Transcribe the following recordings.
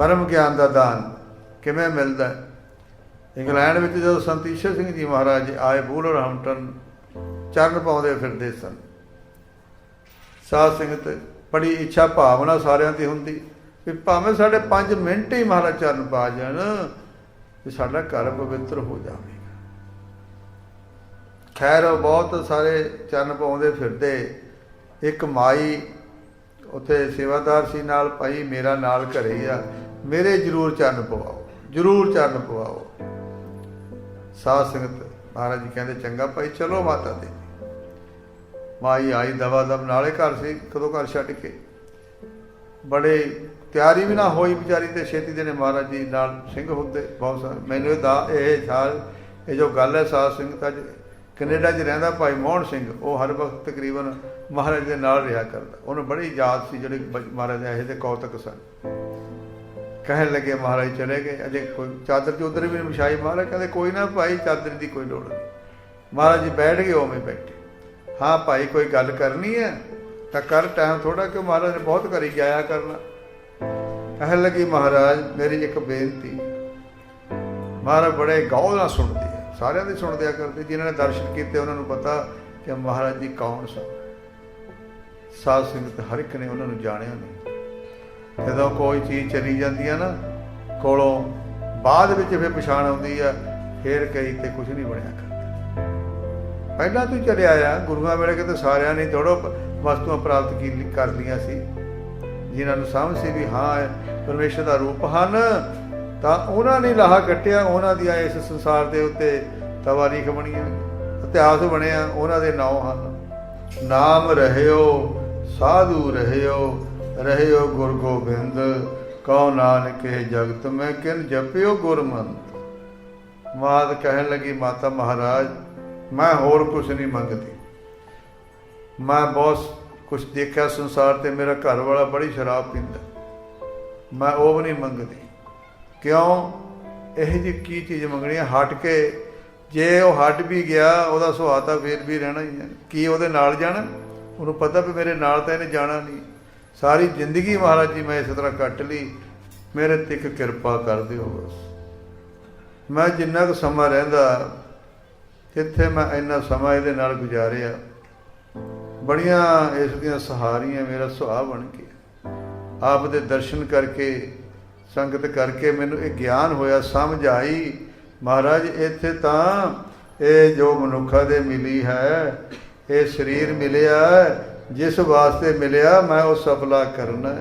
ਬ੍ਰਹਮ ਗਿਆਨ ਦਾ ਦਾਨ ਕਿਵੇਂ ਮਿਲਦਾ ਹੈ? ਇੰਗਲੈਂਡ ਵਿੱਚ ਜਦੋਂ ਸੰਤ ਈਸ਼ਰ ਸਿੰਘ ਜੀ ਮਹਾਰਾਜ ਆਏ ਬੂਲਰ ਹਮਟਨ ਚਰਨ ਪਾਉਂਦੇ ਫਿਰਦੇ ਸਨ। ਸਾਧ ਸੰਗਤ ਬੜੀ ਇੱਛਾ ਭਾਵਨਾ ਸਾਰਿਆਂ ਦੀ ਹੁੰਦੀ, ਵੀ ਭਾਵੇਂ ਸਾਡੇ 5 ਮਿੰਟ ਹੀ ਮਹਾਰਾਜ ਚਰਨ ਪਾ ਜਾਣ, ਵੀ ਸਾਡਾ ਘਰ ਪਵਿੱਤਰ ਹੋ ਜਾਵੇਗਾ। ਖੈਰ ਬਹੁਤ ਸਾਰੇ ਚਰਨ ਪਾਉਂਦੇ ਫਿਰਦੇ। ਇੱਕ ਮਾਈ ਉੱਥੇ ਸੇਵਾਦਾਰ ਸੀ ਨਾਲ, ਭਾਈ ਮੇਰਾ ਨਾਲ ਘਰੇ ਆ। ਮੇਰੇ ਜ਼ਰੂਰ ਚਰਨ ਪਵਾਓ, ਜ਼ਰੂਰ ਚਰਨ ਪਵਾਓ। ਸਾਧ ਸੰਗਤ ਮਹਾਰਾਜ ਜੀ ਕਹਿੰਦੇ, ਚੰਗਾ ਭਾਈ, ਚਲੋ ਮਾਤਾ ਦੇ। ਮਾਈ ਆਈ ਦਵਾ ਦਮ ਨਾਲੇ ਘਰ ਸੀ, ਕਦੋਂ ਘਰ ਛੱਡ ਕੇ। ਬੜੇ ਤਿਆਰੀ ਵੀ ਨਾ ਹੋਈ ਵਿਚਾਰੀ ਤੇ, ਛੇਤੀ ਦੇ ਨੇ ਮਹਾਰਾਜ ਜੀ ਨਾਲ ਸਿੰਘ ਹੁੰਦੇ, ਬਹੁਤ ਸਾਰੇ। ਮੈਨੂੰ ਇਹ ਦਾ, ਇਹ ਸਾਲ, ਇਹ ਜੋ ਗੱਲ ਹੈ ਸਾਧ ਸੰਗਤ, ਅੱਜ ਕੈਨੇਡਾ 'ਚ ਰਹਿੰਦਾ ਭਾਈ ਮੋਹਨ ਸਿੰਘ, ਉਹ ਹਰ ਵਕਤ ਤਕਰੀਬਨ ਮਹਾਰਾਜ ਦੇ ਨਾਲ ਰਿਹਾ ਕਰਦਾ। ਉਹਨੂੰ ਬੜੀ ਯਾਦ ਸੀ, ਜਿਹੜੇ ਮਹਾਰਾਜ ਦੇ ਇਹ ਤੇ ਕੌਤਕ ਸਨ। ਕਹਿਣ ਲੱਗੇ ਮਹਾਰਾਜ ਚਲੇ ਗਏ। ਅਜੇ ਕੋਈ ਚਾਦਰ ਚੌਧਰ ਵੀ ਨੀ ਵਿਛਾਈ ਮਹਾਰਾਜ, ਕਹਿੰਦੇ ਕੋਈ ਨਾ ਭਾਈ ਚਾਦਰ ਦੀ ਕੋਈ ਲੋੜ ਨਹੀਂ। ਮਹਾਰਾਜ ਜੀ ਬੈਠ ਗਏ, ਉਵੇਂ ਬੈਠੇ। ਹਾਂ ਭਾਈ, ਕੋਈ ਗੱਲ ਕਰਨੀ ਹੈ? ਤਾਂ ਕਰ ਟਾਈਮ ਥੋੜਾ ਕਿ ਮਹਾਰਾਜ ਨੇ ਬਹੁਤ ਕਰੀ ਜਾਇਆ ਕਰਨਾ। ਕਹਿਣ ਲੱਗੀ, ਮਹਾਰਾਜ, ਮੇਰੀ ਇੱਕ ਬੇਨਤੀ। ਮਹਾਰਾਜ ਬੜੇ ਗੌਰ ਨਾਲ ਸੁਣਦੇ ਆ। ਸਾਰਿਆਂ ਦੇ ਸੁਣਦੇ ਆ ਕਰਦੇ। ਜਿਨ੍ਹਾਂ ਨੇ ਦਰਸ਼ਨ ਕੀਤੇ, ਉਹਨਾਂ ਨੂੰ ਪਤਾ ਕਿ ਮਹਾਰਾਜ ਜੀ ਕੌਣ ਸਨ। ਸਾਧ ਸੰਗਤ ਹਰ ਇੱਕ ਨੇ ਉਹਨਾਂ ਨੂੰ ਜਾਣਿਆ ਨਹੀਂ। ਜਦੋਂ ਕੋਈ ਚੀਜ਼ ਚਲੀ ਜਾਂਦੀ ਆ ਨਾ, ਕੋਲੋਂ ਬਾਅਦ ਵਿੱਚ ਫਿਰ ਪਛਾਣ ਆਉਂਦੀ ਆ, ਫੇਰ ਕਈ ਤੇ ਕੁਝ ਨਹੀਂ ਬਣਿਆ ਕਰਦਾ। ਪਹਿਲਾਂ ਤੂੰ ਚਲਿਆ ਆ, ਗੁਰੂਆਂ ਵੇਲੇ ਕਿਤੇ ਸਾਰਿਆਂ ਨੇ ਥੋੜੋ ਵਸਤੂਆਂ ਪ੍ਰਾਪਤ ਕੀ ਕਰ ਲਈਆਂ ਸੀ। ਜਿਨ੍ਹਾਂ ਨੂੰ ਸਮਝ ਸੀ ਵੀ ਹਾਂ, ਇਹ ਪਰਮੇਸ਼ਰ ਦਾ ਰੂਪ ਹਨ, ਤਾਂ ਉਹਨਾਂ ਨੇ ਲਾਹਾ ਕੱਟਿਆ, ਉਹਨਾਂ ਦੀਆਂ ਇਸ ਸੰਸਾਰ ਦੇ ਉੱਤੇ ਤਵਾਰੀਖ ਬਣੀਆਂ, ਇਤਿਹਾਸ ਬਣਿਆ, ਉਹਨਾਂ ਦੇ ਨਾਮ ਹਨ। ਨਾਮ ਰਹਿਓ, ਸਾਧੂ ਰਹਿਓ ਰਹਿਓ ਗੁਰ ਗੋਬਿੰਦ, ਕਉ ਨਾਨਕੇ ਜਗਤ ਮੈਂ ਕਿਨ ਜਪਿਓ ਗੁਰਮੰਤ ਮਾਤ ਕਹਿਣ ਲੱਗੀ ਮਾਤਾ ਮਹਾਰਾਜ, ਮੈਂ ਹੋਰ ਕੁਝ ਨਹੀਂ ਮੰਗਦੀ। ਮੈਂ ਬਹੁਤ ਕੁਝ ਦੇਖਿਆ ਸੰਸਾਰ ਤੇ ਮੇਰਾ ਘਰ ਵਾਲਾ ਬੜੀ ਸ਼ਰਾਬ ਪੀਂਦਾ। ਮੈਂ ਉਹ ਵੀ ਨਹੀਂ ਮੰਗਦੀ। ਕਿਉਂ? ਇਹ ਜੀ ਕੀ ਚੀਜ਼ ਮੰਗਣੀ ਹੈ ਹਟ ਕੇ, ਜੇ ਉਹ ਹਟ ਵੀ ਗਿਆ, ਉਹਦਾ ਸੁਭਾਅ ਤਾਂ ਫੇਰ ਵੀ ਰਹਿਣਾ ਹੀ ਹੈ ਕੀ ਉਹਦੇ ਨਾਲ ਜਾਣਾ? ਉਹਨੂੰ ਪਤਾ ਵੀ ਮੇਰੇ ਨਾਲ ਤਾਂ ਇਹਨੇ ਜਾਣਾ ਨਹੀਂ। ਸਾਰੀ ਜ਼ਿੰਦਗੀ ਮਹਾਰਾਜ ਜੀ ਮੈਂ ਇਸ ਤਰ੍ਹਾਂ ਕੱਟ ਲਈ। ਮੇਰੇ ਤੇ ਇੱਕ ਕਿਰਪਾ ਕਰ ਦਿਓ ਬਸ। ਮੈਂ ਜਿੰਨਾ ਕੁ ਸਮਾਂ ਰਹਿੰਦਾ, ਜਿੱਥੇ ਮੈਂ ਇੰਨਾ ਸਮਾਂ ਇਹਦੇ ਨਾਲ ਗੁਜ਼ਾਰਿਆ, ਬੜੀਆਂ ਇਸ ਦੀਆਂ ਸਹਾਰੀਆਂ ਮੇਰਾ ਸੁਭਾਅ ਬਣ ਗਿਆ। ਆਪ ਦੇ ਦਰਸ਼ਨ ਕਰਕੇ, ਸੰਗਤ ਕਰਕੇ ਮੈਨੂੰ ਇਹ ਗਿਆਨ ਹੋਇਆ, ਸਮਝ ਆਈ, ਮਹਾਰਾਜ ਇੱਥੇ ਤਾਂ ਇਹ ਜੋ ਮਨੁੱਖਾਂ ਦੇ ਮਿਲੀ ਹੈ, ਇਹ ਸਰੀਰ ਮਿਲਿਆ ਜਿਸ ਵਾਸਤੇ ਮਿਲਿਆ ਮੈਂ ਉਹ ਸਫਲਾ ਕਰਨਾ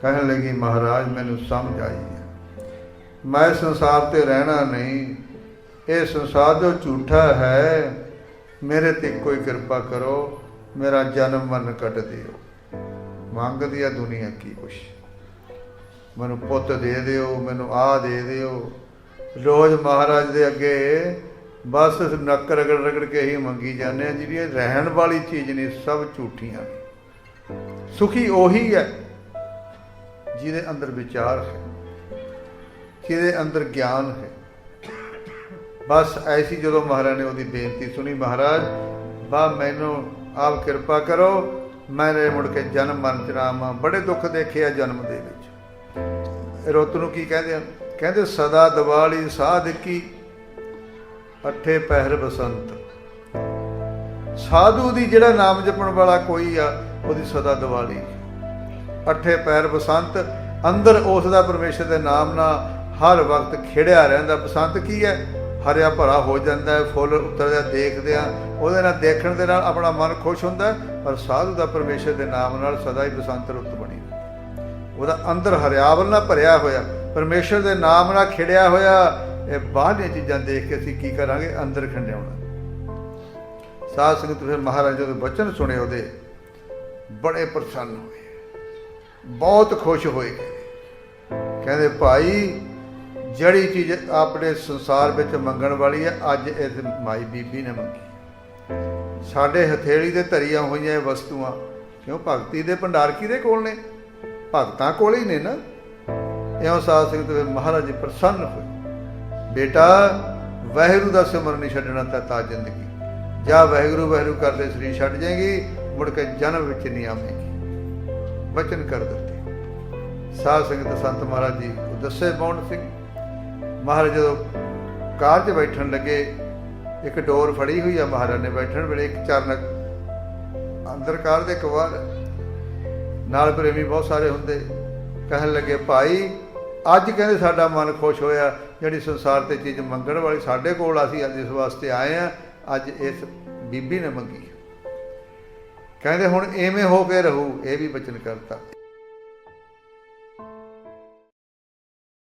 ਕਹਿਣ ਲੱਗੀ, ਮਹਾਰਾਜ, ਮੈਨੂੰ ਸਮਝ ਆਈ ਮੈਂ ਸੰਸਾਰ ਤੇ ਰਹਿਣਾ ਨਹੀਂ। ਇਹ ਸੰਸਾਰ ਜੋ ਝੂਠਾ ਹੈ, ਮੇਰੇ ਤੇ ਕੋਈ ਕਿਰਪਾ ਕਰੋ। ਮੇਰਾ ਜਨਮ ਮਰਨ ਕੱਟ ਦਿਓ। ਮੰਗਦੀ ਆ ਦੁਨੀਆ ਕੀ ਕੁਛ। ਮੈਨੂੰ ਪੁੱਤ ਦੇ ਦਿਓ, ਮੈਨੂੰ ਆ ਦੇ ਦਿਓ। ਰੋਜ਼ ਮਹਾਰਾਜ ਦੇ ਅੱਗੇ ਬਸ ਨੱਕ ਰਗੜ ਰਗੜ ਕੇ ਹੀ ਮੰਗੀ ਜਾਂਦੇ ਆ ਜਿਹੜੀਆਂ ਰਹਿਣ ਵਾਲੀ ਚੀਜ਼ ਨਹੀਂ, ਸਭ ਝੂਠੀਆਂ ਸੁਖੀ ਉਹੀ ਹੈ ਜਿਹਦੇ ਅੰਦਰ ਵਿਚਾਰ ਹੈ, ਜਿਹਦੇ ਅੰਦਰ ਗਿਆਨ ਹੈ। ਬਸ ਐਸੀ ਜਦੋਂ ਮਹਾਰਾਜ ਨੇ ਉਹਦੀ ਬੇਨਤੀ ਸੁਣੀ, ਮਹਾਰਾਜ, ਬਾ ਮੈਨੂੰ ਆਪ ਕਿਰਪਾ ਕਰੋ, ਮੈਨੇ ਮੁੜ ਕੇ ਜਨਮ ਮਰਨ ਚ ਰਾਮ ਬੜੇ ਦੁੱਖ ਦੇਖੇ ਆ ਜਨਮ ਦੇ ਵਿੱਚ। ਰੁੱਤ ਨੂੰ ਕੀ ਕਹਿੰਦੇ ਹਨ? ਕਹਿੰਦੇ, ਸਦਾ ਦਿਵਾਲੀ ਸਾਧ ਕੀ ਅੱਠੇ ਪਹਿਰ ਬਸੰਤ। ਸਾਧੂ ਦੀ ਜਿਹੜਾ ਨਾਮ ਜਪਣ ਵਾਲਾ ਕੋਈ ਆ, ਉਹਦੀ ਸਦਾ ਦੀਵਾਲੀ। ਅੱਠੇ ਪਹਿਰ ਬਸੰਤ, ਅੰਦਰ ਉਸ ਦਾ ਪਰਮੇਸ਼ਰ ਦੇ ਨਾਮ ਨਾਲ ਹਰ ਵਕਤ ਖਿੜਿਆ ਰਹਿੰਦਾ। ਬਸੰਤ ਕੀ ਹੈ? ਹਰਿਆ ਭਰਾ ਹੋ ਜਾਂਦਾ ਹੈ, ਫੁੱਲ ਉਤਰਦਾ ਦੇਖਦੇ ਆ। ਉਹਦੇ ਨਾਲ ਦੇਖਣ ਦੇ ਨਾਲ ਆਪਣਾ ਮਨ ਖੁਸ਼ ਹੁੰਦਾ ਪਰ ਸਾਧੂ ਦਾ ਪਰਮੇਸ਼ਰ ਦੇ ਨਾਮ ਨਾਲ ਸਦਾ ਹੀ ਬਸੰਤ ਰੁੱਤ ਬਣੀ ਉਹਦਾ ਅੰਦਰ ਹਰਿਆਵਲ ਨਾਲ ਭਰਿਆ ਹੋਇਆ, ਪਰਮੇਸ਼ਰ ਦੇ ਨਾਮ ਨਾਲ ਖਿੜਿਆ ਹੋਇਆ ਇਹ ਬਾਹਰਲੀਆਂ ਚੀਜ਼ਾਂ ਦੇਖ ਕੇ ਅਸੀਂ ਕੀ ਕਰਾਂਗੇ? ਅੰਦਰ ਖੰਡਿਆਉਣਾ। ਸਾਧ ਸੰਗਤ ਫਿਰ ਮਹਾਰਾਜ ਜਦੋਂ ਬਚਨ ਸੁਣੇ ਉਹਦੇ, ਬੜੇ ਪ੍ਰਸੰਨ ਹੋਏ। ਬਹੁਤ ਖੁਸ਼ ਹੋਏ। ਕਹਿੰਦੇ, ਭਾਈ, ਜਿਹੜੀ ਚੀਜ਼ ਆਪਣੇ ਸੰਸਾਰ ਵਿੱਚ ਮੰਗਣ ਵਾਲੀ ਹੈ, ਅੱਜ ਇਸ ਮਾਈ ਬੀਬੀ ਨੇ ਮੰਗੀ। ਸਾਡੇ ਹਥੇਲੀ ਦੇ ਧਰੀਆਂ ਹੋਈਆਂ ਇਹ ਵਸਤੂਆਂ, ਕਿਉਂ ਭਗਤੀ ਦੇ ਭੰਡਾਰ ਕਿਹਦੇ ਕੋਲ ਨੇ? ਭਗਤਾਂ ਕੋਲ ਹੀ ਨੇ ਨਾ? ਇਉਂ ਸਾਧ ਸੰਗਤ ਮਹਾਰਾਜ ਪ੍ਰਸੰਨ ਹੋਏ। ਬੇਟਾ, ਵਾਹਿਗੁਰੂ ਦਾ ਸਿਮਰਨ ਨਹੀਂ ਛੱਡਣਾ ਤਾਂ ਤਾ ਜ਼ਿੰਦਗੀ। ਜਾਂ ਵਾਹਿਗੁਰੂ ਵਾਹਿਗੁਰੂ ਕਰਦੇ ਸਰੀਰ ਛੱਡ ਜਾਏਗੀ, ਮੁੜ ਕੇ ਜਨਮ ਵਿੱਚ ਨਹੀਂ ਆਵੇਗੀ। ਵਚਨ ਕਰ ਦਿੱਤੇ। ਸਾਧ ਸੰਗਤ ਸੰਤ ਮਹਾਰਾਜ ਜੀ ਉਹ ਦੱਸੇ ਬੌਂਡ ਸਿੰਘ। ਮਹਾਰਾਜ ਜਦੋਂ ਕਾਰ 'ਚ ਬੈਠਣ ਲੱਗੇ, ਇੱਕ ਡੋਰ ਫੜੀ ਹੋਈ ਆ ਮਹਾਰਾਜ ਨੇ ਬੈਠਣ ਵੇਲੇ, ਇੱਕ ਚਰਨ ਅੰਦਰ ਕਾਰ ਦੇ ਕਵਾਰ ਨਾਲ ਪ੍ਰੇਮੀ ਬਹੁਤ ਸਾਰੇ ਹੁੰਦੇ। ਕਹਿਣ ਲੱਗੇ, ਭਾਈ ਅੱਜ ਕਹਿੰਦੇ ਸਾਡਾ ਮਨ ਖੁਸ਼ ਹੋਇਆ, ਜਿਹੜੀ ਸੰਸਾਰ ਤੇ ਚੀਜ਼ ਮੰਗਣ ਵਾਲੀ ਸਾਡੇ ਕੋਲ ਅਸੀਂ ਅੱਜ ਇਸ ਵਾਸਤੇ ਆਏ ਆ ਅੱਜ ਇਸ ਬੀਬੀ ਨੇ ਮੰਗੀ ਕਹਿੰਦੇ ਹੁਣ ਐਵੇਂ ਹੋ ਕੇ ਰਹੂ, ਇਹ ਵੀ ਬਚਨ ਕਰਤਾ।